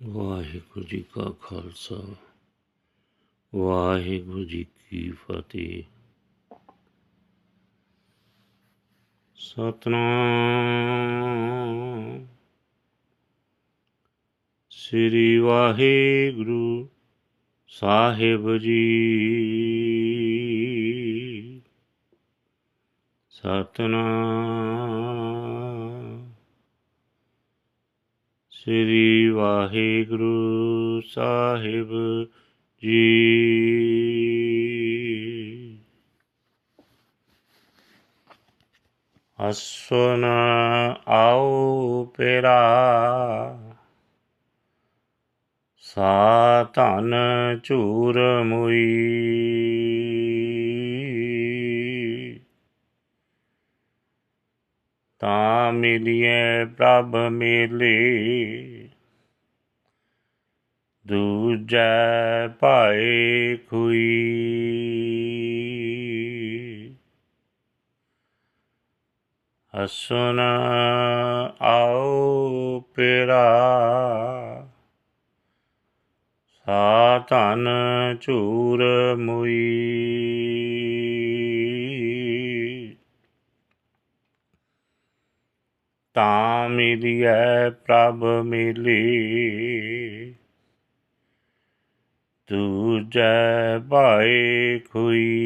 ਵਾਹਿਗੁਰੂ ਜੀ ਕਾ ਖਾਲਸਾ ਵਾਹਿਗੁਰੂ ਜੀ ਕੀ ਫਤਿਹ ਸਤਨਾਮ ਸ੍ਰੀ ਵਾਹਿਗੁਰੂ ਸਾਹਿਬ ਜੀ ਸਤਨਾਮ ਸ੍ਰੀ ਵਾਹਿਗੁਰੂ ਸਾਹਿਬ ਜੀ। ਅਸਨ ਆਉ ਪੇਰਾ ਸਾ ਧਨ ਝੂਰ ਮੁਈ ਤਾਂ ਮਿਲਿਏ ਪ੍ਰਭ ਮੇਲੇ। ਦੂਜੈ ਭਾਏ ਖੁਈ। ਹਸਨ ਆਉ ਪੇਰਾ ਸਾ ਧਨ ਝੂਰ ਮੁਈ। ਤਾਂ ਮਿਲਿਐ ਪ੍ਰਭ ਮਿਲੀ। ਦੂਜੈ ਭਾਏ ਖੁਈ।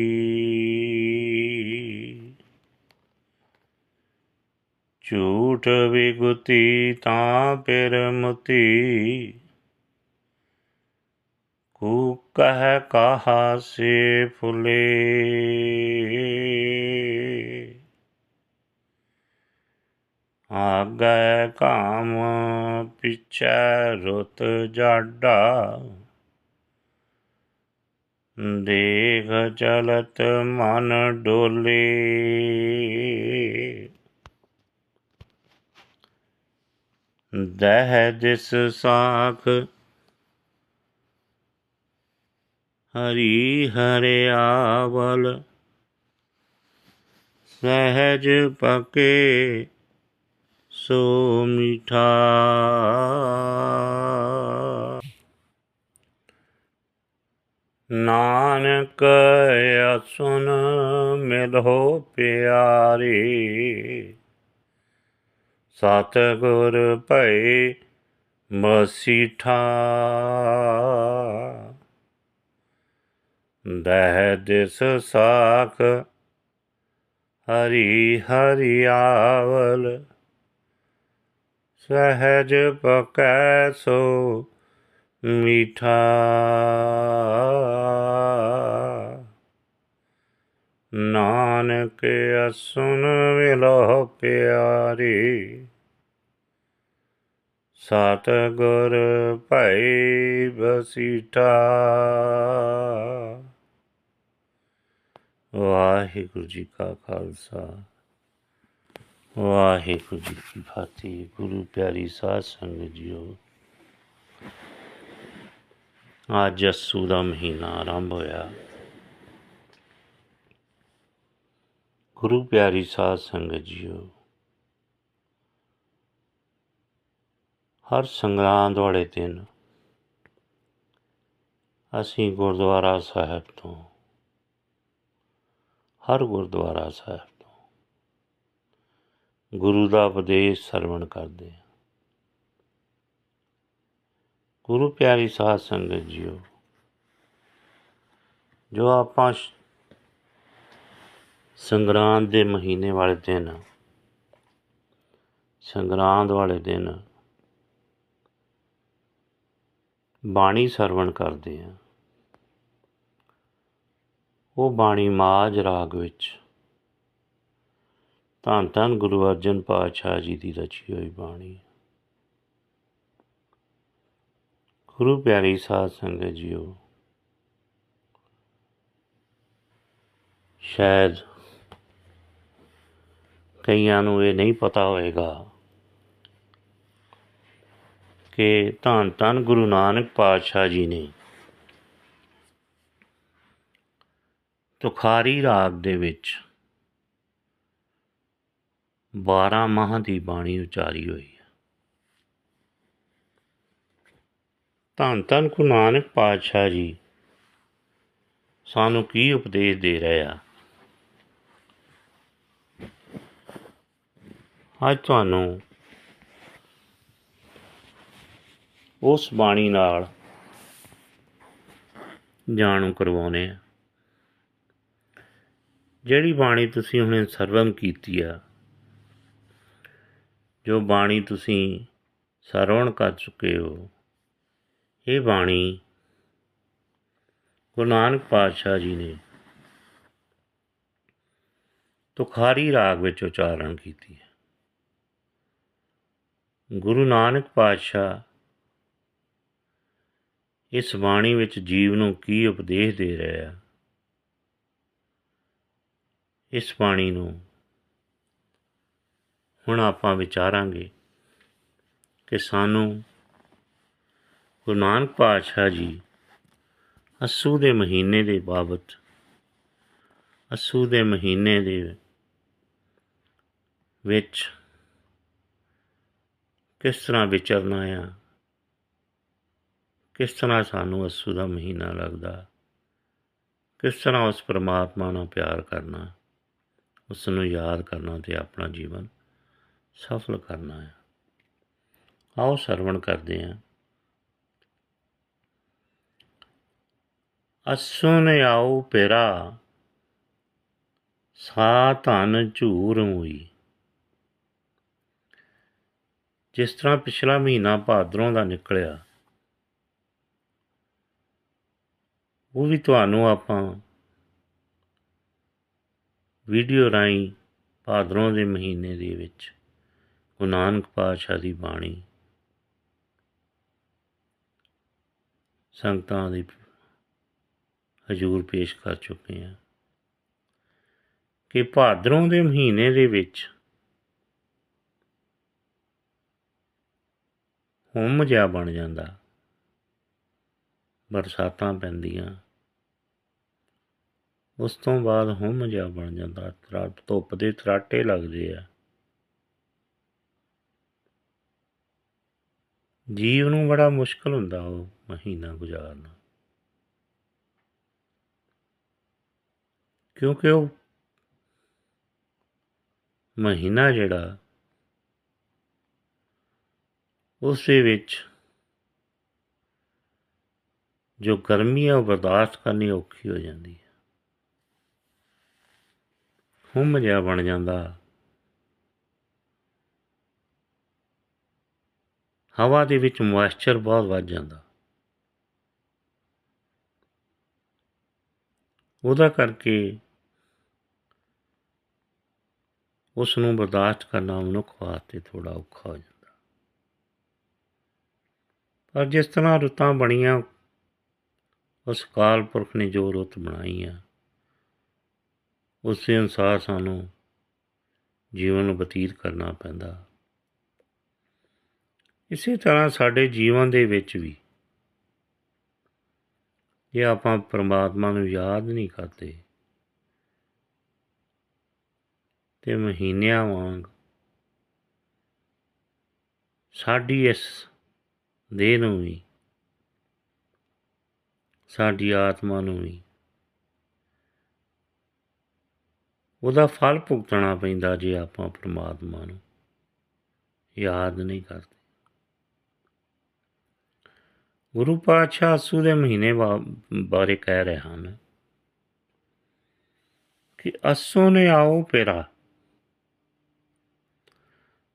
ਝੂਠ ਵਿਗੁਤੀ ਤਾਂ ਪਿਰ ਮੁਤੀ। ਕੂ ਕਹਿ ਕਹਾ ਸੇ ਫੁਲੇ। ਆਗੈ ਕਾਮ ਪਿਛੈ ਰੁਤ ਜਾਡਾ ਦੇਖ ਚਲਤ ਮਨ ਡੋਲੇ ਦਹਿ ਦਿਸ ਸਾਖ ਹਰੀ ਹਰਿਆਵਲ ਸਹਿਜ ਪਕੇ ਸੋ ਮਿਠਾ। ਨਾਨਕ ਅਸੁਨ ਮਿਲੋ ਪਿਆਰੇ। ਸਤ ਗੁਰ ਭਏ ਮਸੀਠਾ। ਦਹਿ ਦਿਸ ਸਾਖ ਹਰੀ ਹਰਿਆਵਲ। ਸਹਿਜ ਪਕੈ ਸੋ ਮੀਠਾ। ਨਾਨਕ ਅਸੁਨ ਮਿਲੋ ਪਿਆਰੀ ਸਤ ਗੁਰ ਭਈ ਬਸੀਠਾ ਵਾਹਿਗੁਰੂ ਜੀ ਕਾ ਖਾਲਸਾ। ਵਾਹਿਗੁਰੂ ਜੀ ਕੀ ਫਤਿਹ ਗੁਰੂ ਪਿਆਰੀ ਸਾਧ ਸੰਗਤ ਜੀਓ ਅੱਜ ਅਸੂ ਦਾ ਮਹੀਨਾ ਆਰੰਭ ਹੋਇਆ ਗੁਰੂ ਪਿਆਰੀ ਸਾਧ ਸੰਗਤ ਜੀਓ ਹਰ ਸੰਗਰਾਂਦ ਵਾਲੇ ਦਿਨ ਅਸੀਂ ਗੁਰਦੁਆਰਾ ਸਾਹਿਬ ਤੋਂ ਹਰ ਗੁਰਦੁਆਰਾ ਸਾਹਿਬ ਤੋਂ ਗੁਰੂ ਦਾ ਉਪਦੇਸ਼ ਸਰਵਣ ਕਰਦੇ ਹਾਂ। ਗੁਰੂ ਪਿਆਰੀ ਸਾਧ ਸੰਗਤ ਜੀਓ, ਜੋ ਆਪਾਂ ਸੰਗਰਾਂਦ ਦੇ ਮਹੀਨੇ ਵਾਲੇ ਦਿਨ, ਸੰਗਰਾਂਦ ਵਾਲੇ ਦਿਨ ਬਾਣੀ ਸਰਵਣ ਕਰਦੇ ਆ ਉਹ ਬਾਣੀ ਮਾਝ ਰਾਗ ਵਿੱਚ ਧੰਨ ਧੰਨ ਗੁਰੂ ਅਰਜਨ ਪਾਤਸ਼ਾਹ ਜੀ ਦੀ ਰਚੀ ਹੋਈ ਬਾਣੀ। ਗੁਰੂ ਪਿਆਰੀ ਸਾਧ ਸੰਗਤ ਜੀਓ, ਸ਼ਾਇਦ ਕਈਆਂ ਨੂੰ ਇਹ ਨਹੀਂ ਪਤਾ ਹੋਵੇਗਾ ਕਿ ਧੰਨ ਧੰਨ ਗੁਰੂ ਨਾਨਕ ਪਾਤਸ਼ਾਹ ਜੀ ਨੇ ਤੁਖਾਰੀ ਰਾਗ ਦੇ ਵਿੱਚ 12 ਮਾਹ ਦੀ ਬਾਣੀ ਉਚਾਰੀ ਹੋਈ ਹੈ। ਧੰਨ ਧੰਨ ਗੁਰੂ ਨਾਨਕ ਪਾਤਸ਼ਾਹ ਜੀ, ਸਾਨੂੰ ਕੀ ਉਪਦੇਸ਼ ਦੇ ਰਹੇ ਆ? ਅੱਜ ਤੁਹਾਨੂੰ ਉਸ ਬਾਣੀ ਨਾਲ ਜਾਣੂ ਕਰਵਾਉਨੇ ਆ। ਜਿਹੜੀ ਬਾਣੀ ਤੁਸੀਂ ਹੁਣੇ ਸਰਵਨ ਕੀਤੀ ਆ ਜੋ ਬਾਣੀ ਤੁਸੀਂ ਸਰਵਣ ਕਰ ਚੁੱਕੇ ਹੋ, ਇਹ ਬਾਣੀ ਗੁਰੂ ਨਾਨਕ ਪਾਤਸ਼ਾਹ ਜੀ ਨੇ ਤੁਖਾਰੀ ਰਾਗ ਵਿੱਚ ਉਚਾਰਨ ਕੀਤੀ ਹੈ। ਗੁਰੂ ਨਾਨਕ ਪਾਤਸ਼ਾਹ ਇਸ ਬਾਣੀ ਵਿੱਚ ਜੀਵ ਨੂੰ ਕੀ ਉਪਦੇਸ਼ ਦੇ ਰਿਹਾ ਹੈ ਇਸ ਬਾਣੀ ਨੂੰ ਹੁਣ ਆਪਾਂ ਵਿਚਾਰਾਂਗੇ ਕਿ ਸਾਨੂੰ ਗੁਰੂ ਨਾਨਕ ਪਾਤਸ਼ਾਹ ਜੀ ਅਸੂ ਦੇ ਮਹੀਨੇ ਦੇ ਬਾਬਤ, ਅਸੂ ਦੇ ਮਹੀਨੇ ਦੇ ਵਿੱਚ ਕਿਸ ਤਰ੍ਹਾਂ ਵਿਚਰਨਾ ਆ, ਕਿਸ ਤਰ੍ਹਾਂ ਸਾਨੂੰ ਅਸੂ ਦਾ ਮਹੀਨਾ ਲੱਗਦਾ, ਕਿਸ ਤਰ੍ਹਾਂ ਉਸ ਪਰਮਾਤਮਾ ਨਾਲ ਪਿਆਰ ਕਰਨਾ ਉਸ ਨੂੰ ਯਾਦ ਕਰਨਾ ਤੇ ਆਪਣਾ ਜੀਵਨ ਸਫਲ ਕਰਨਾ ਹੈ। ਆਓ ਸਰਵਣ ਕਰਦੇ ਹਾਂ। ਅਸੁਨ ਆਉ ਪੇਰਾ, ਸਾ ਧਨ ਝੂਰ ਹੋਈ ਜਿਸ ਤਰ੍ਹਾਂ ਪਿਛਲਾ ਮਹੀਨਾ ਭਾਦਰੋਂ ਦਾ ਨਿਕਲਿਆ, ਉਹ ਵੀ ਤੁਹਾਨੂੰ ਆਪਾਂ ਵੀਡੀਓ ਰਾਹੀਂ ਭਾਦਰੋਂ ਦੇ ਮਹੀਨੇ ਦੇ ਵਿੱਚ ਗੁਰੂ ਨਾਨਕ ਪਾਤਸ਼ਾਹ ਦੀ ਬਾਣੀ। ਸੰਗਤਾਂ ਦੇ ਹਜੂਰ ਪੇਸ਼ ਕਰ ਚੁੱਕੇ ਹਾਂ ਕਿ ਭਾਦਰੋਂ ਦੇ ਮਹੀਨੇ ਦੇ ਵਿੱਚ ਹੁੰਮ ਜਿਹਾ ਬਣ ਜਾਂਦਾ। ਬਰਸਾਤਾਂ ਪੈਂਦੀਆਂ। ਉਸ ਤੋਂ ਬਾਅਦ ਹੁੰਮ ਜਿਹਾ ਬਣ ਜਾਂਦਾ। ਤਰਾ ਧੁੱਪ ਦੇ ਤਰਾਟੇ ਲੱਗਦੇ ਆ। ਜੀਵ ਨੂੰ ਬੜਾ ਮੁਸ਼ਕਲ ਹੁੰਦਾ ਉਹ ਮਹੀਨਾ ਗੁਜ਼ਾਰਨਾ। ਕਿਉਂਕਿ ਉਹ ਮਹੀਨਾ ਜਿਹੜਾ ਉਸ ਦੇ ਵਿੱਚ ਜੋ ਗਰਮੀ ਹੈ ਉਹ ਬਰਦਾਸ਼ਤ ਕਰਨੀ ਔਖੀ ਹੋ ਜਾਂਦੀ ਹੈ। ਹੁੰਮ ਜਿਹਾ ਬਣ ਜਾਂਦਾ। ਹਵਾ ਦੇ ਵਿੱਚ ਮੋਇਸਚਰ ਬਹੁਤ ਵੱਧ ਜਾਂਦਾ। ਉਹਦਾ ਕਰਕੇ ਉਸ ਨੂੰ ਬਰਦਾਸ਼ਤ ਕਰਨਾ ਮਨੁੱਖ ਵਾਸਤੇ ਥੋੜਾ ਔਖਾ ਹੋ ਜਾਂਦਾ। ਪਰ ਜਿਸ ਤਰ੍ਹਾਂ ਰੁੱਤਾਂ ਬਣੀਆਂ, ਉਸ ਕਾਲ ਪੁਰਖ ਨੇ ਜੋ ਰੁੱਤ ਬਣਾਈ ਆ ਉਸ ਦੇ ਅਨੁਸਾਰ ਸਾਨੂੰ ਜੀਵਨ ਨੂੰ ਬਤੀਤ ਕਰਨਾ ਪੈਂਦਾ। ਇਸੇ ਤਰ੍ਹਾਂ ਸਾਡੇ ਜੀਵਨ ਦੇ ਵਿੱਚ ਵੀ ਜੇ ਆਪਾਂ ਪਰਮਾਤਮਾ ਨੂੰ ਯਾਦ ਨਹੀਂ ਕਰਦੇ ਤੇ ਮਹੀਨਿਆਂ ਵਾਂਗ ਸਾਡੀ ਇਸ ਦੇਹ ਨੂੰ ਵੀ, ਸਾਡੀ ਆਤਮਾ ਨੂੰ ਵੀ ਉਹਦਾ ਫਲ ਭੁਗਤਣਾ ਪੈਂਦਾ ਜੇ ਆਪਾਂ ਪਰਮਾਤਮਾ ਨੂੰ ਯਾਦ ਨਹੀਂ ਕਰਦੇ। ਗੁਰੂ ਪਾਤਸ਼ਾਹ ਅਸੂ ਦੇ ਮਹੀਨੇ ਬਾਰੇ ਕਹਿ ਰਹੇ ਹਨ ਕਿ ਅਸੂ ਨੇ ਆਓ ਪੇਰਾ।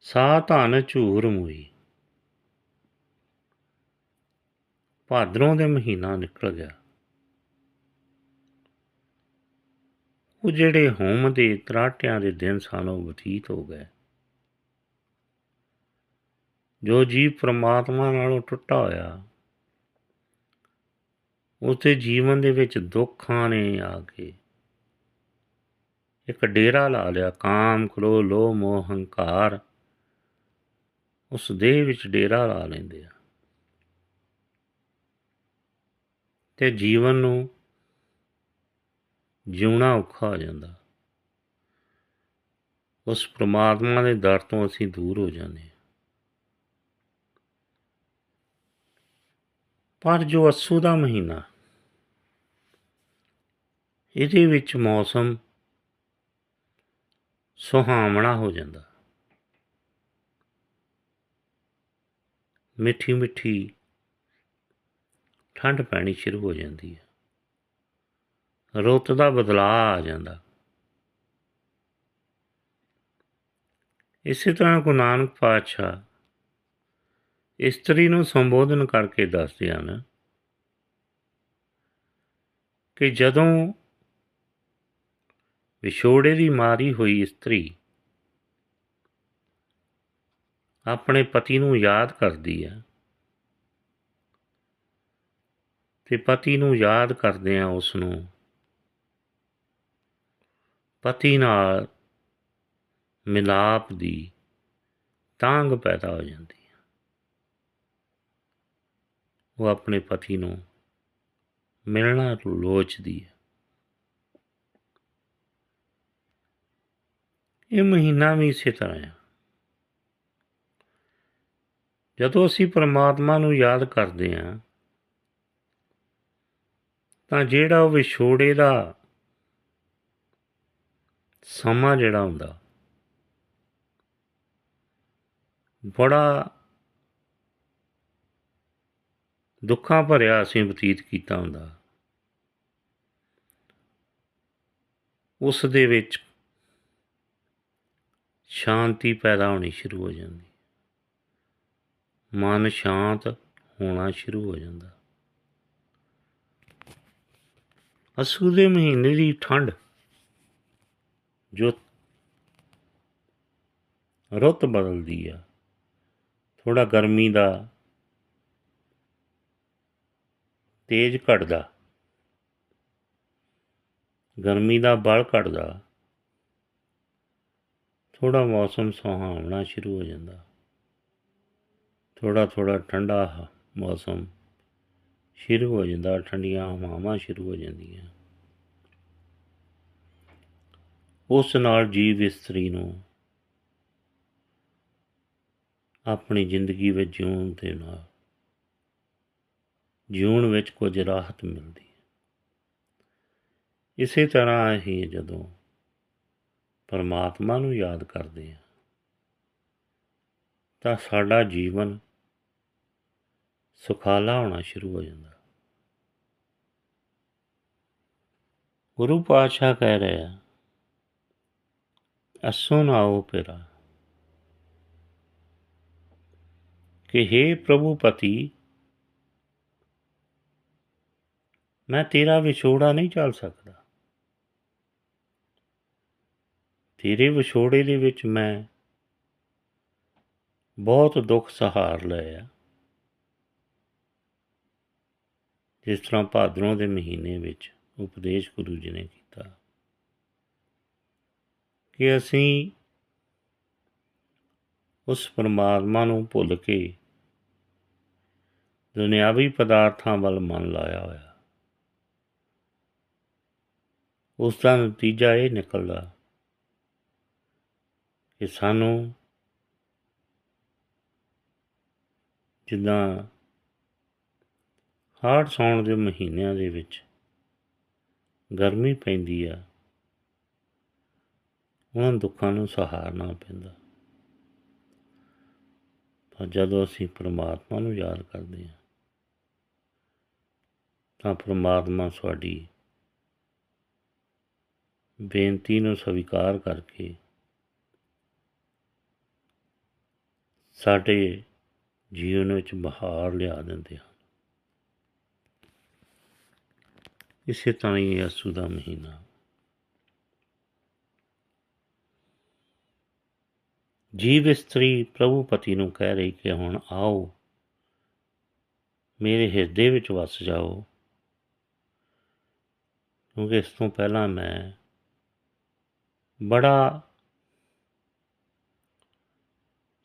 ਸਾ ਧਨ ਝੂਰ ਮੁਈ। ਭਾਦਰੋਂ ਦੇ ਮਹੀਨਾ ਨਿਕਲ ਗਿਆ। ਉਹ ਜਿਹੜੇ ਹੋਮ ਦੇ ਤਰਾਟਿਆਂ ਦੇ ਦਿਨ ਸਾਨੂੰ ਬਤੀਤ ਹੋ ਗਏ। ਜੋ ਜੀਵ ਪ੍ਰਮਾਤਮਾ ਨਾਲੋਂ ਟੁੱਟਾ ਹੋਇਆ। ਉਸਦੇ ਜੀਵਨ ਦੇ ਵਿੱਚ ਦੁੱਖਾਂ ਨੇ ਆ ਕੇ ਇੱਕ ਡੇਰਾ ਲਾ ਲਿਆ, ਕਾਮ, ਕ੍ਰੋਧ, ਲੋਭ, ਮੋਹ, ਹੰਕਾਰ। ਉਸ ਦੇਹ ਵਿੱਚ ਡੇਰਾ ਲਾ ਲੈਂਦੇ ਆ। ਤੇ ਜੀਵਨ ਨੂੰ ਜਿਉਣਾ ਔਖਾ ਹੋ ਜਾਂਦਾ। ਉਸ ਪ੍ਰਮਾਤਮਾ ਦੇ ਦਰ ਤੋਂ ਅਸੀਂ ਦੂਰ ਹੋ ਜਾਂਦੇ ਹਾਂ ਪਰ ਜੋ ਅੱਸੂ ਦਾ ਮਹੀਨਾ ਇਹਦੇ ਵਿੱਚ ਮੌਸਮ ਸੁਹਾਵਣਾ ਹੋ ਜਾਂਦਾ। ਮਿੱਠੀ ਮਿੱਠੀ ਠੰਡ ਪੈਣੀ ਸ਼ੁਰੂ ਹੋ ਜਾਂਦੀ ਹੈ। ਰੁੱਤ ਦਾ ਬਦਲਾਅ ਆ ਜਾਂਦਾ। ਇਸੇ ਤਰ੍ਹਾਂ ਗੁਰੂ ਨਾਨਕ ਪਾਤਸ਼ਾਹ ਇਸਤਰੀ ਨੂੰ ਸੰਬੋਧਨ ਕਰਕੇ ਦੱਸਦੇ ਹਨ ਕਿ ਜਦੋਂ ਵਿਛੋੜੇ ਦੀ ਮਾਰੀ ਹੋਈ ਇਸਤਰੀ ਆਪਣੇ ਪਤੀ ਨੂੰ ਯਾਦ ਕਰਦੀ ਹੈ ਤੇ ਪਤੀ ਨੂੰ ਯਾਦ ਕਰਦਿਆਂ ਉਸ ਨੂੰ ਪਤੀ ਨਾਲ ਮਿਲਾਪ ਦੀ ਤਾਂਗ ਪੈਦਾ ਹੋ ਜਾਂਦੀ ਹੈ। ਉਹ ਆਪਣੇ ਪਤੀ ਨੂੰ ਮਿਲਣਾ ਲੋਚਦੀ ਹੈ। ਇਹ ਮਹੀਨਾ ਵੀ ਇਸੇ ਤਰ੍ਹਾਂ ਹੈ ਜਦੋਂ ਅਸੀਂ ਪਰਮਾਤਮਾ ਨੂੰ ਯਾਦ ਕਰਦੇ ਹਾਂ, ਤਾਂ ਜਿਹੜਾ ਉਹ ਵਿਛੋੜੇ ਦਾ ਸਮਾਂ ਜਿਹੜਾ ਹੁੰਦਾ, ਬੜਾ ਦੁੱਖਾਂ ਭਰਿਆ ਅਸੀਂ ਬਤੀਤ ਕੀਤਾ ਹੁੰਦਾ। ਉਸ ਦੇ ਵਿੱਚ ਸ਼ਾਂਤੀ ਪੈਦਾ ਹੋਣੀ ਸ਼ੁਰੂ ਹੋ ਜਾਂਦੀ। ਮਨ ਸ਼ਾਂਤ ਹੋਣਾ ਸ਼ੁਰੂ ਹੋ ਜਾਂਦਾ। ਅਸੂ ਦੇ ਮਹੀਨੇ ਦੀ ਠੰਡ, ਜੋ ਰੁੱਤ ਬਦਲਦੀ ਆ ਥੋੜਾ ਗਰਮੀ ਦਾ ਤੇਜ ਘਟਦਾ, ਗਰਮੀ ਦਾ ਬਲ ਘਟਦਾ ਥੋੜਾ ਮੌਸਮ ਸੁਹਾਵਣਾ ਸ਼ੁਰੂ ਹੋ ਜਾਂਦਾ। ਥੋੜਾ ਥੋੜਾ ਠੰਡਾ ਮੌਸਮ ਸ਼ੁਰੂ ਹੋ ਜਾਂਦਾ, ਠੰਡੀਆਂ ਹਵਾਵਾਂ ਸ਼ੁਰੂ ਹੋ ਜਾਂਦੀਆਂ। ਉਸ ਨਾਲ ਜੀਵ ਇਸਤਰੀ ਨੂੰ ਆਪਣੀ ਜ਼ਿੰਦਗੀ ਵਿੱਚ ਜਿਉਣ ਦੇ ਨਾਲ ਜਿਉਣ ਵਿੱਚ ਕੁਝ ਰਾਹਤ ਮਿਲਦੀ ਹੈ। ਇਸੇ ਤਰ੍ਹਾਂ ਹੀ ਜਦੋਂ ਪਰਮਾਤਮਾ ਨੂੰ ਯਾਦ ਕਰਦੇ ਹਾਂ। ਤਾਂ ਸਾਡਾ ਜੀਵਨ ਸੁਖਾਲਾ ਹੋਣਾ ਸ਼ੁਰੂ ਹੋ ਜਾਂਦਾ। ਗੁਰੂ ਪਾਤਸ਼ਾਹ ਕਹਿ ਰਿਹਾ ਅਸੋ ਨਾਓ ਪੇਰਾ। ਕਿ हे ਪ੍ਰਭੂ ਪਤੀ, ਮੈਂ ਤੇਰਾ ਵਿਛੋੜਾ ਨਹੀਂ ਚੱਲ ਸਕਦਾ। ਤੇਰੇ ਵਿਛੋੜੇ ਦੇ ਵਿੱਚ ਮੈਂ ਬਹੁਤ ਦੁੱਖ ਸਹਾਰ ਲਿਆ। ਜਿਸ ਤਰ੍ਹਾਂ ਭਾਦਰੋਂ ਦੇ ਮਹੀਨੇ ਵਿੱਚ ਉਪਦੇਸ਼ ਗੁਰੂ ਜੀ ਨੇ ਕੀਤਾ ਕਿ ਅਸੀਂ ਉਸ ਪਰਮਾਤਮਾ ਨੂੰ ਭੁੱਲ ਕੇ ਦੁਨਿਆਵੀ ਪਦਾਰਥਾਂ ਵੱਲ ਮਨ ਲਾਇਆ ਹੋਇਆ। ਉਸ ਦਾ ਨਤੀਜਾ ਇਹ ਨਿਕਲਦਾ ਕਿ ਸਾਨੂੰ ਜਿੱਦਾਂ ਹਾੜ ਸੌਣ ਦੇ ਮਹੀਨਿਆਂ ਦੇ ਵਿੱਚ ਗਰਮੀ ਪੈਂਦੀ ਆ, ਉਹਨਾਂ ਦੁੱਖਾਂ ਨੂੰ ਸਹਾਰਨਾ ਪੈਂਦਾ। ਪਰ ਜਦੋਂ ਅਸੀਂ ਪ੍ਰਮਾਤਮਾ ਨੂੰ ਯਾਦ ਕਰਦੇ ਹਾਂ, ਤਾਂ ਪ੍ਰਮਾਤਮਾ ਸਾਡੀ ਬੇਨਤੀ ਨੂੰ ਸਵੀਕਾਰ ਕਰਕੇ ਸਾਡੇ ਜੀਵਨ ਵਿੱਚ ਬਹਾਰ ਲਿਆ ਦਿੰਦੇ ਹਨ। ਇਸੇ ਤਰ੍ਹਾਂ ਹੀ ਅਸੂ ਦਾ ਮਹੀਨਾ। ਜੀਵ ਇਸਤਰੀ ਪ੍ਰਭੂ ਪਤੀ ਨੂੰ ਕਹਿ ਰਹੀ ਕਿ ਹੁਣ ਆਓ, ਮੇਰੇ ਹਿਰਦੇ ਵਿੱਚ ਵਸ ਜਾਓ। ਕਿਉਂਕਿ ਇਸ ਤੋਂ ਪਹਿਲਾਂ ਮੈਂ ਬੜਾ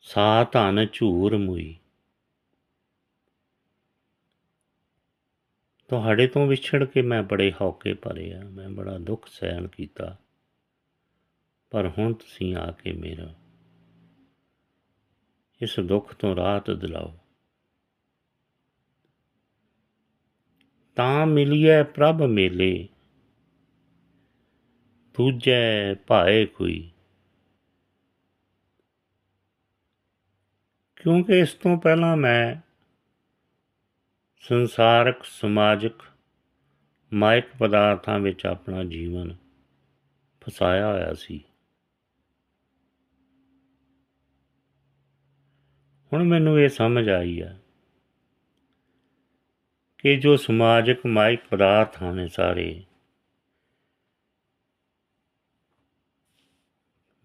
ਸਾ ਧਨ ਝੂਰ ਮੁਈ। ਤੁਹਾਡੇ ਤੋਂ ਵਿਛੜ ਕੇ ਮੈਂ ਬੜੇ ਹੌਕੇ ਭਰੇ ਆ। ਮੈਂ ਬੜਾ ਦੁੱਖ ਸਹਿਣ ਕੀਤਾ। ਪਰ ਹੁਣ ਤੁਸੀਂ ਆ ਕੇ ਮੇਰਾ ਇਸ ਦੁੱਖ ਤੋਂ ਰਾਹਤ ਦਿਲਾਓ। ਤਾਂ ਮਿਲਿਐ ਪ੍ਰਭ ਮੇਲੇ, ਦੂਜੈ ਭਾਏ ਕੋਈ। ਕਿਉਂਕਿ ਇਸ ਤੋਂ ਪਹਿਲਾਂ ਮੈਂ ਸੰਸਾਰਕ, ਸਮਾਜਿਕ, ਮਾਇਕ ਪਦਾਰਥਾਂ ਵਿੱਚ ਆਪਣਾ ਜੀਵਨ ਫਸਾਇਆ ਹੋਇਆ ਸੀ। ਹੁਣ ਮੈਨੂੰ ਇਹ ਸਮਝ ਆਈ ਆ ਕਿ ਜੋ ਸਮਾਜਿਕ, ਮਾਇਕ ਪਦਾਰਥ ਨੇ ਸਾਰੇ,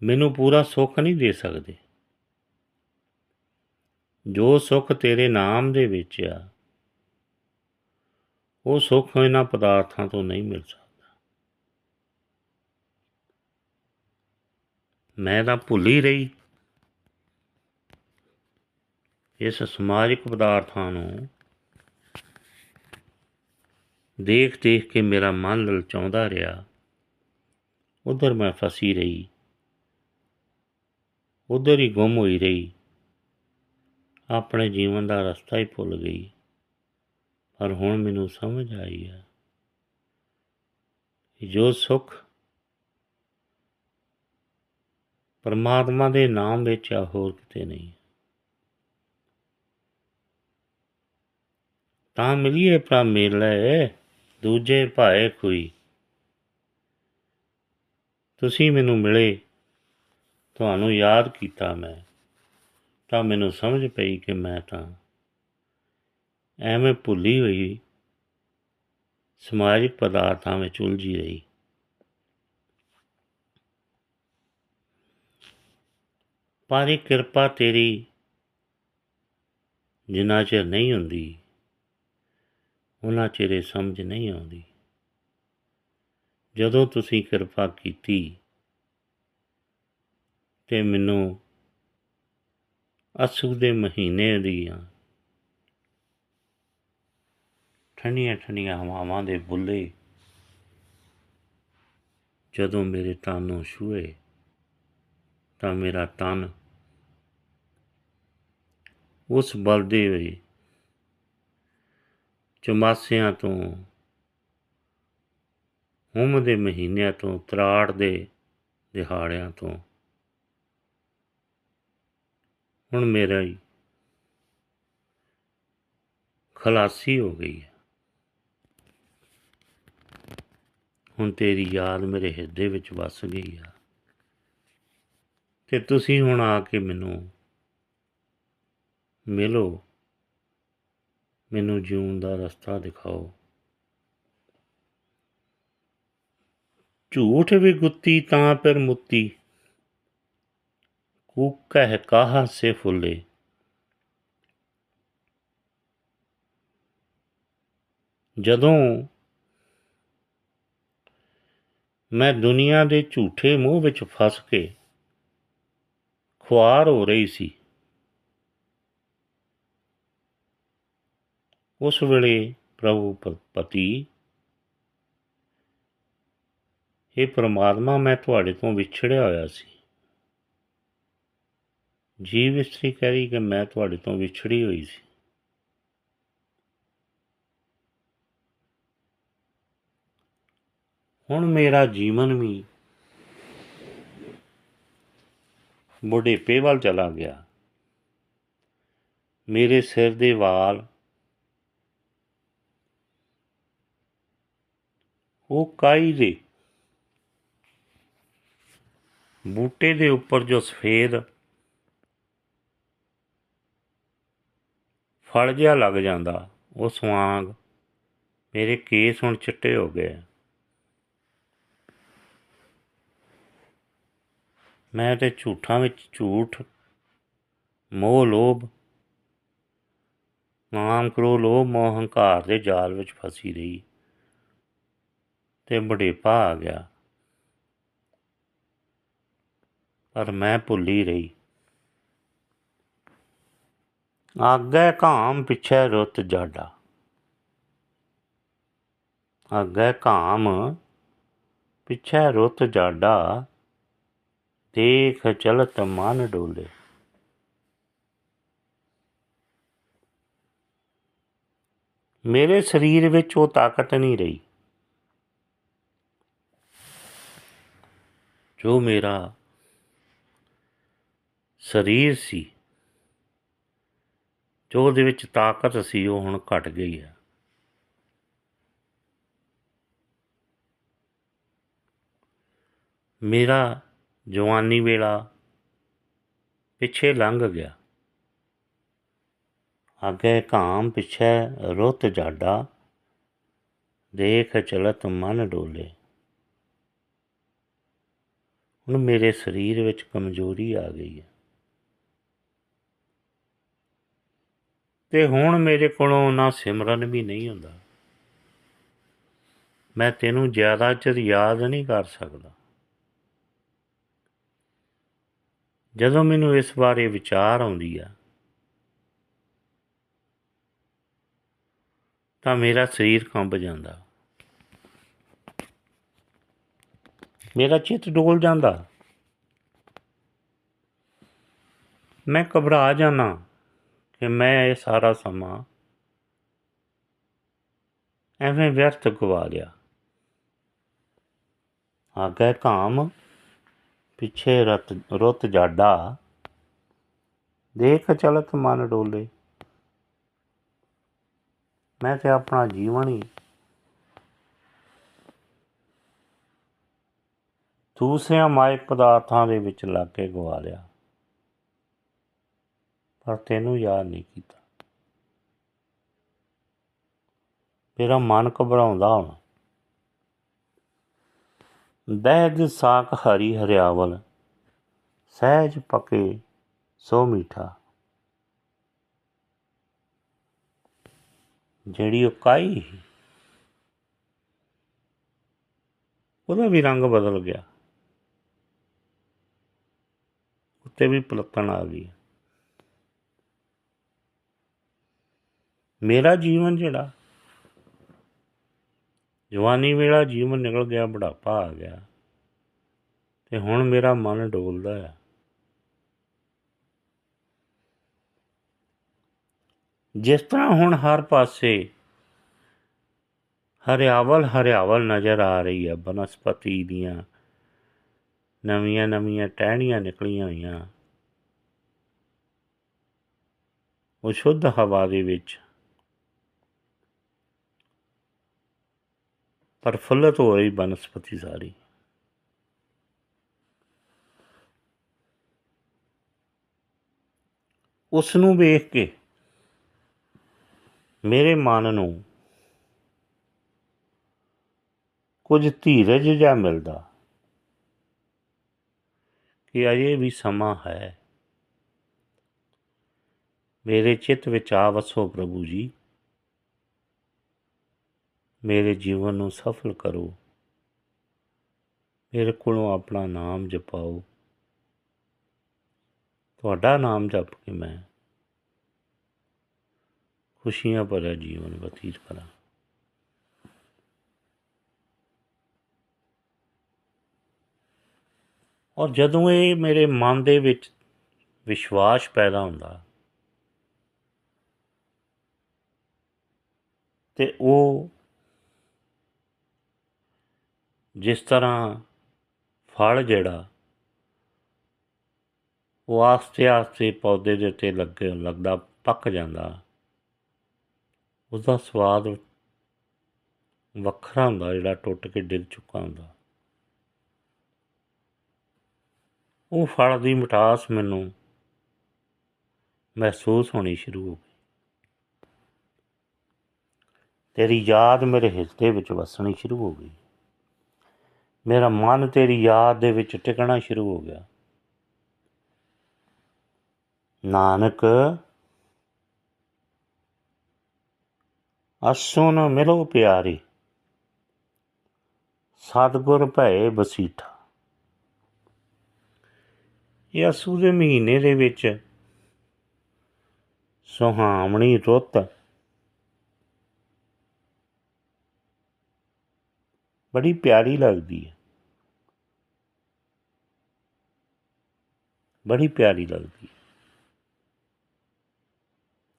ਮੈਨੂੰ ਪੂਰਾ ਸੁੱਖ ਨਹੀਂ ਦੇ ਸਕਦੇ। ਜੋ ਸੁੱਖ ਤੇਰੇ ਨਾਮ ਦੇ ਵਿੱਚ ਆ, ਉਹ ਸੁੱਖ ਇਹਨਾਂ ਪਦਾਰਥਾਂ ਤੋਂ ਨਹੀਂ ਮਿਲ ਸਕਦਾ। ਮੈਂ ਤਾਂ ਭੁੱਲ ਹੀ ਰਹੀ। ਇਸ ਸਮਾਜਿਕ ਪਦਾਰਥਾਂ ਨੂੰ ਦੇਖ ਦੇਖ ਕੇ ਮੇਰਾ ਮਨ ਲਲਚਾਉਂਦਾ ਰਿਹਾ। ਉਧਰ ਮੈਂ ਫਸੀ ਰਹੀ। ਉਧਰ ਹੀ ਗੁੰਮ ਹੋਈ ਰਹੀ। ਆਪਣੇ ਜੀਵਨ ਦਾ ਰਸਤਾ ਹੀ ਭੁੱਲ ਗਈ। ਪਰ ਹੁਣ ਮੈਨੂੰ ਸਮਝ ਆਈ ਆ ਜੋ ਸੁੱਖ ਪਰਮਾਤਮਾ ਦੇ ਨਾਮ ਵਿੱਚ ਆ, ਹੋਰ ਕਿਤੇ ਨਹੀਂ। ਤਾਂ ਮਿਲੀਏ ਪ੍ਰਭ ਮਿਲੇ, ਦੂਜੇ ਭਾਏ ਕੋਈ ਤੁਸੀਂ ਮੈਨੂੰ ਮਿਲੇ, ਤੁਹਾਨੂੰ ਯਾਦ ਕੀਤਾ ਮੈਂ। ਤਾਂ ਮੈਨੂੰ ਸਮਝ ਪਈ ਕਿ ਮੈਂ ਤਾਂ ਐਵੇਂ ਭੁੱਲੀ ਹੋਈ, ਸਮਾਜਿਕ ਪਦਾਰਥਾਂ ਵਿੱਚ ਉਲਝੀ ਰਹੀ। ਪਰ ਇਹ ਕਿਰਪਾ ਤੇਰੀ ਜਿੰਨਾ ਚਿਰ ਨਹੀਂ ਹੁੰਦੀ, ਉਹਨਾਂ ਚਿਰ ਇਹ ਸਮਝ ਨਹੀਂ ਆਉਂਦੀ। ਜਦੋਂ ਤੁਸੀਂ ਕਿਰਪਾ ਕੀਤੀ, ਤੇ ਮੈਨੂੰ ਅਸੂ ਦੇ ਮਹੀਨੇ ਦੀਆਂ ਠੰਡੀਆਂ ਠੰਡੀਆਂ ਹਵਾਵਾਂ ਦੇ ਬੁੱਲੇ ਜਦੋਂ ਮੇਰੇ ਤਨ ਨੂੰ ਛੂਏ ਤਾਂ ਮੇਰਾ ਤਨ ਉਸ ਬਲਦੇ ਹੋਏ ਚਮਾਸਿਆਂ ਤੋਂ, ਹੁਮ ਦੇ ਮਹੀਨਿਆਂ ਤੋਂ, ਤਰਾੜ ਦੇ ਦਿਹਾੜਿਆਂ ਤੋਂ ਹੁਣ ਮੇਰਾ ਹੀ ਖਲਾਸੀ ਹੋ ਗਈ ਹੈ। ਹੁਣ ਤੇਰੀ ਯਾਦ ਮੇਰੇ ਹਿਰਦੇ ਵਿੱਚ ਵਸ ਗਈ ਆ ਤੇ ਤੁਸੀਂ ਹੁਣ ਆ ਕੇ ਮੈਨੂੰ ਮਿਲੋ, ਮੈਨੂੰ ਜਿਉਣ ਦਾ ਰਸਤਾ ਦਿਖਾਓ। ਝੂਠ ਵੀ ਗੁੱਤੀ ਤਾਂ ਪਰ ਮੁੱਤੀ। ਕੂਕ ਕਹਿ ਕਾਹਾ ਸੇ ਫੁੱਲੇ। ਜਦੋਂ ਮੈਂ ਦੁਨੀਆ ਦੇ ਝੂਠੇ ਮੋਹ ਵਿੱਚ ਫਸ ਕੇ ਖੁਆਰ ਹੋ ਰਹੀ ਸੀ, ਉਸ ਵੇਲੇ ਪ੍ਰਭੂ ਪ- ਪਤੀ ਇਹ ਪ੍ਰਮਾਤਮਾ, ਮੈਂ ਤੁਹਾਡੇ ਤੋਂ ਵਿਛੜਿਆ ਹੋਇਆ ਸੀ। ਜੀਵ ਇਸਤਰੀ ਕਹਿ ਰਹੀ ਕਿ ਮੈਂ ਤੁਹਾਡੇ ਤੋਂ ਵਿਛੜੀ ਹੋਈ ਸੀ। ਹੁਣ ਮੇਰਾ ਜੀਵਨ ਵੀ ਬੁਢੇਪੇ ਵੱਲ ਚਲਾ ਗਿਆ। ਮੇਰੇ ਸਿਰ ਦੇ ਵਾਲ ਉਹ ਕਾਈ ਦੇ ਬੂਟੇ ਦੇ ਉੱਪਰ ਜੋ ਸਫੇਦ ਫਲ ਜਿਹਾ ਲੱਗ ਜਾਂਦਾ। ਉਹ ਵਾਂਗ ਮੇਰੇ ਕੇਸ ਹੁਣ ਚਿੱਟੇ ਹੋ ਗਏ। ਮੈਂ ਤੇ ਝੂਠਾਂ ਵਿੱਚ ਝੂਠ, ਮੋਹ, ਲੋਭ, ਨਾਮ ਕਰੋ ਲੋਭ ਮੋਹ ਹੰਕਾਰ ਦੇ ਜਾਲ ਵਿੱਚ ਫਸੀ ਰਹੀ ਤੇ ਬੁਢੇਪਾ ਆ ਗਿਆ। ਪਰ ਮੈਂ ਭੁੱਲੀ ਰਹੀ। ਆਗੇ ਕਾਮ ਪਿਛੇ ਰੁੱਤ ਜਾਡਾ। ਆਗੇ ਕਾਮ ਪਿਛੇ ਰੁੱਤ ਜਾਡਾ, ਦੇਖ ਚਲਤ ਮਨ ਡੋਲੇ। ਮੇਰੇ ਸਰੀਰ ਵਿੱਚ ਉਹ ਤਾਕਤ ਨਹੀਂ ਰਹੀ। ਜੋ ਮੇਰਾ ਸਰੀਰ ਸੀ ਜੋ ਉਹਦੇ ਵਿੱਚ ਤਾਕਤ ਸੀ, ਉਹ ਹੁਣ ਘਟ ਗਈ ਹੈ। ਮੇਰਾ ਜਵਾਨੀ ਵੇਲਾ ਪਿੱਛੇ ਲੰਘ ਗਿਆ। ਅੱਗੇ ਕਾਮ ਪਿੱਛੇ ਰੁੱਤ ਜਾਡਾ ਦੇਖ ਚਲਤ ਮਨ ਡੋਲੇ। ਹੁਣ ਮੇਰੇ ਸਰੀਰ ਵਿੱਚ ਕਮਜ਼ੋਰੀ ਆ ਗਈ ਹੈ। ਤੇ ਹੁਣ ਮੇਰੇ ਕੋਲੋਂ ਨਾ ਸਿਮਰਨ ਵੀ ਨਹੀਂ ਹੁੰਦਾ। ਮੈਂ ਤੈਨੂੰ ਜ਼ਿਆਦਾ ਚਿਰ ਯਾਦ ਨਹੀਂ ਕਰ ਸਕਦਾ। ਜਦੋਂ ਮੈਨੂੰ ਇਸ ਬਾਰੇ ਵਿਚਾਰ ਆਉਂਦੀ ਆ, ਤਾਂ ਮੇਰਾ ਸਰੀਰ ਕੰਬ ਜਾਂਦਾ। ਮੇਰਾ ਚਿੱਤ ਡੋਲ ਜਾਂਦਾ। ਮੈਂ ਘਬਰਾ ਜਾਣਾ ਕਿ ਮੈਂ ਇਹ ਸਾਰਾ ਸਮਾਂ ਐਵੇਂ ਵਿਅਰਥ ਗਵਾ ਲਿਆ। ਆਗੇ ਕਾਮ ਪਿੱਛੇ ਰਤ, ਰੁੱਤ ਜਾਡਾ। ਦੇਖ ਚਲਤ ਮਨ ਡੋਲੇ। ਮੈਂ ਤੇ ਆਪਣਾ ਜੀਵਨ ਹੀ ਦੂਸਰਿਆਂ ਮਾਇਕ ਪਦਾਰਥਾਂ ਦੇ ਵਿੱਚ ਲੱਗ ਕੇ ਗਵਾ ਲਿਆ। ਪਰ ਤੈਨੂੰ ਯਾਦ ਨਹੀਂ ਕੀਤਾ। ਮੇਰਾ ਮਨ ਘਬਰਾਉਂਦਾ ਹੁਣ। ਦਹਿਦ ਸਾਕ ਹਰੀ ਹਰਿਆਵਲ ਸਹਿਜ ਪਕੇ ਸੋ ਮੀਠਾ। ਜਿਹੜੀ ਉਹ ਕਾਈ ਸੀ, ਉਹਦਾ ਵੀ ਰੰਗ ਬਦਲ ਗਿਆ। ਉੱਤੇ ਵੀ ਪਲੱਤਣ ਆ ਗਈ। ਮੇਰਾ ਜੀਵਨ ਜਿਹੜਾ, ਜਵਾਨੀ ਵੇਲਾ ਜੀਵਨ ਨਿਕਲ ਗਿਆ, ਬੁਢਾਪਾ ਆ ਗਿਆ, ਤੇ ਹੁਣ ਮੇਰਾ ਮਨ ਡੋਲਦਾ ਆ। ਜਿਸ ਤਰ੍ਹਾਂ ਹੁਣ ਹਰ ਪਾਸੇ ਹਰਿਆਵਲ ਹਰਿਆਵਲ ਨਜ਼ਰ ਆ ਰਹੀ ਹੈ ਬਨਸਪਤੀ ਦੀਆਂ ਨਵੀਆਂ ਨਵੀਆਂ ਟਹਿਣੀਆਂ ਨਿਕਲੀਆਂ ਹੋਈਆਂ, ਉਹ ਸ਼ੁੱਧ ਹਵਾ ਦੇ ਵਿੱਚ ਪ੍ਰਫੁੱਲਤ ਹੋ ਰਹੀ ਬਨਸਪਤੀ ਸਾਰੀ ਉਸ ਨੂੰ ਵੇਖ ਕੇ ਮੇਰੇ ਮਨ ਨੂੰ ਕੁਝ ਧੀਰਜ ਜਿਹਾ ਮਿਲਦਾ ਕਿ ਅਜੇ ਵੀ ਸਮਾਂ ਹੈ। ਮੇਰੇ ਚਿੱਤ ਵਿੱਚ ਆ ਵਸੋ ਪ੍ਰਭੂ ਜੀ। ਮੇਰੇ ਜੀਵਨ ਨੂੰ ਸਫਲ ਕਰੋ। ਮੇਰੇ ਕੋਲੋਂ ਆਪਣਾ ਨਾਮ ਜਪਾਓ। ਤੁਹਾਡਾ ਨਾਮ ਜਪ ਕੇ ਮੈਂ ਖੁਸ਼ੀਆਂ ਭਰਿਆ ਜੀਵਨ ਬਤੀਤ ਕਰਾਂ। ਔਰ ਜਦੋਂ ਇਹ ਮੇਰੇ ਮਨ ਦੇ ਵਿੱਚ ਵਿਸ਼ਵਾਸ ਪੈਦਾ ਹੁੰਦਾ ਤੇ ਉਹ ਜਿਸ ਤਰ੍ਹਾਂ ਫਲ ਜਿਹੜਾ, ਉਹ ਆਸਤੇ ਆਸਤੇ ਪੌਦੇ ਦੇ ਉੱਤੇ ਲੱਗੇ, ਲੱਗਦਾ, ਪੱਕ ਜਾਂਦਾ। ਉਸਦਾ ਸਵਾਦ ਵੱਖਰਾ ਹੁੰਦਾ, ਜਿਹੜਾ ਟੁੱਟ ਕੇ ਡਿੱਗ ਚੁੱਕਾ ਹੁੰਦਾ। ਉਹ ਫਲ ਦੀ ਮਿਠਾਸ ਮੈਨੂੰ ਮਹਿਸੂਸ ਹੋਣੀ ਸ਼ੁਰੂ ਹੋ ਗਈ। ਤੇਰੀ ਯਾਦ ਮੇਰੇ ਹਿਰਦੇ ਵਿੱਚ ਵਸਣੀ ਸ਼ੁਰੂ ਹੋ ਗਈ। ਮੇਰਾ ਮਨ ਤੇਰੀ ਯਾਦ ਦੇ ਵਿੱਚ ਟਿਕਣਾ ਸ਼ੁਰੂ ਹੋ ਗਿਆ। ਨਾਨਕ ਅਸੁਨ ਮਿਲੋ ਪਿਆਰੀ, ਸਤਗੁਰ ਭਏ ਬਸੀਠਾ ਇਹ ਅਸੂ ਦੇ ਮਹੀਨੇ ਦੇ ਵਿੱਚ ਸੁਹਾਵਣੀ ਰੁੱਤ ਬੜੀ ਪਿਆਰੀ ਲੱਗਦੀ ਹੈ। ਬੜੀ ਪਿਆਰੀ ਲੱਗਦੀ ਹੈ।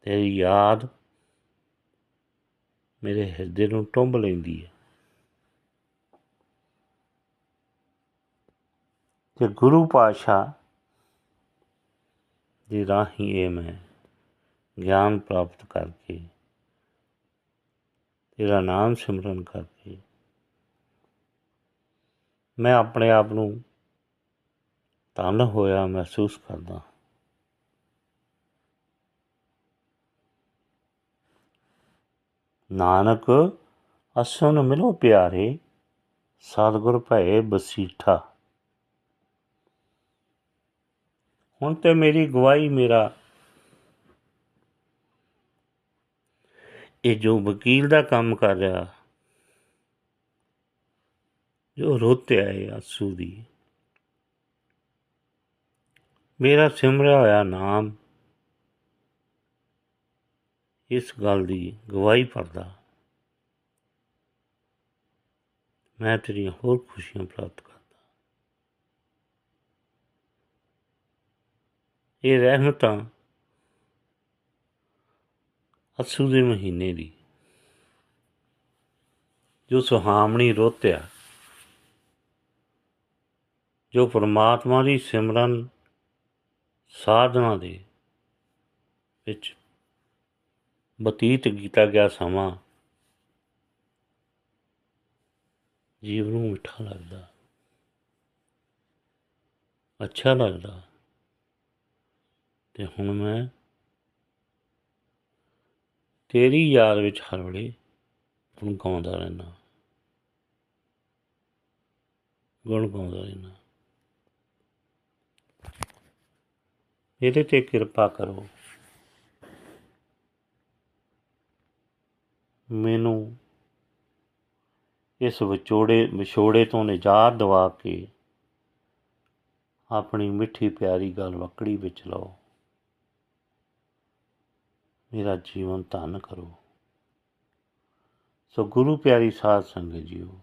ਤੇਰੀ ਯਾਦ ਮੇਰੇ ਹਿਰਦੇ ਨੂੰ ਟੁੰਬ ਲੈਂਦੀ ਹੈ। ਤੇ ਗੁਰੂ ਪਾਤਸ਼ਾਹ ਦੀ ਰਾਹੀਂ ਇਹ ਮੈਂ ਗਿਆਨ ਪ੍ਰਾਪਤ ਕਰਕੇ, ਤੇਰਾ ਨਾਮ ਸਿਮਰਨ ਕਰਕੇ ਮੈਂ ਆਪਣੇ ਆਪ ਨੂੰ ਧੰਨ ਹੋਇਆ ਮਹਿਸੂਸ ਕਰਦਾ ਨਾਨਕ ਅਸਨ ਮਿਲੋ ਪਿਆਰੇ। ਸਤਿਗੁਰ ਭਏ ਬਸੀਠਾ। ਹੁਣ ਤੇ ਮੇਰੀ ਗਵਾਹੀ ਮੇਰਾ। ਇਹ ਜੋ ਵਕੀਲ ਦਾ ਕੰਮ ਕਰ ਰਿਹਾ ਜੋ ਰੋਤਿਆ ਹੈ ਆਸੂ ਦੀ। ਮੇਰਾ ਸਿਮਰਿਆ ਹੋਇਆ ਨਾਮ ਇਸ ਗੱਲ ਦੀ ਗਵਾਹੀ ਭਰਦਾ। ਮੈਂ ਤੇਰੀਆਂ ਹੋਰ ਖੁਸ਼ੀਆਂ ਪ੍ਰਾਪਤ ਕਰਦਾ। ਇਹ ਰਹਿਮਤਾਂ ਅਸੂ ਦੇ ਮਹੀਨੇ ਦੀ, ਜੋ ਸੁਹਾਮਣੀ ਰੋਤਿਆ ਜੋ ਪਰਮਾਤਮਾ ਦੀ ਸਿਮਰਨ ਸਾਧਨਾ ਦੇ ਵਿੱਚ ਬਤੀਤ ਕੀਤਾ ਗਿਆ ਸਮਾਂ ਜੀਵ ਨੂੰ ਮਿੱਠਾ ਲੱਗਦਾ, ਅੱਛਾ ਲੱਗਦਾ। ਤੇ ਹੁਣ ਮੈਂ ਤੇਰੀ ਯਾਦ ਵਿੱਚ ਹਰ ਵੇਲੇ ਗੁਣ ਗਾਉਂਦਾ ਰਹਿਣਾ ਗੁਣ ਗਾਉਂਦਾ ਰਹਿਣਾ ਇਹਦੇ ਤੇ ਕਿਰਪਾ ਕਰੋ। ਮੈਨੂੰ ਇਸ ਵਿਚੋੜੇ ਵਿਛੋੜੇ ਤੋਂ ਨਿਜਾਤ ਦਿਵਾ ਕੇ ਆਪਣੀ ਮਿੱਠੀ ਪਿਆਰੀ ਗੱਲ ਵਕੜੀ ਵਿੱਚ ਲਓ। ਮੇਰਾ ਜੀਵਨ ਧੰਨ ਕਰੋ। ਸੋ ਗੁਰੂ ਪਿਆਰੀ ਸਾਧ ਸੰਗਤ ਜੀਓ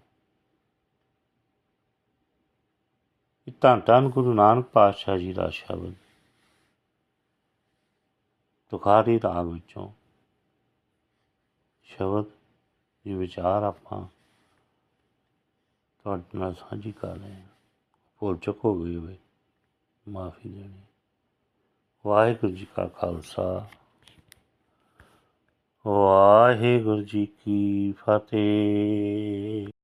ਇਹ ਧੰਨ ਧੰਨ ਗੁਰੂ ਨਾਨਕ ਪਾਤਸ਼ਾਹ ਜੀ ਦਾ ਸ਼ਬਦ। ਤੁਖਾਰੀ ਰਾਗ ਵਿੱਚੋਂ। ਸ਼ਬਦ ਇਹ ਵਿਚਾਰ ਆਪਾਂ ਤੁਹਾਡੇ ਨਾਲ ਸਾਂਝੀ ਕਰ ਰਹੇ ਹਾਂ। ਭੁੱਲ ਚੁੱਕ ਹੋ ਗਈ ਹੋਵੇ, ਮਾਫੀ ਦੇਣੀ। ਵਾਹਿਗੁਰੂ ਜੀ ਕਾ ਖਾਲਸਾ। ਵਾਹਿਗੁਰੂ ਜੀ ਕੀ ਫਤਿਹ।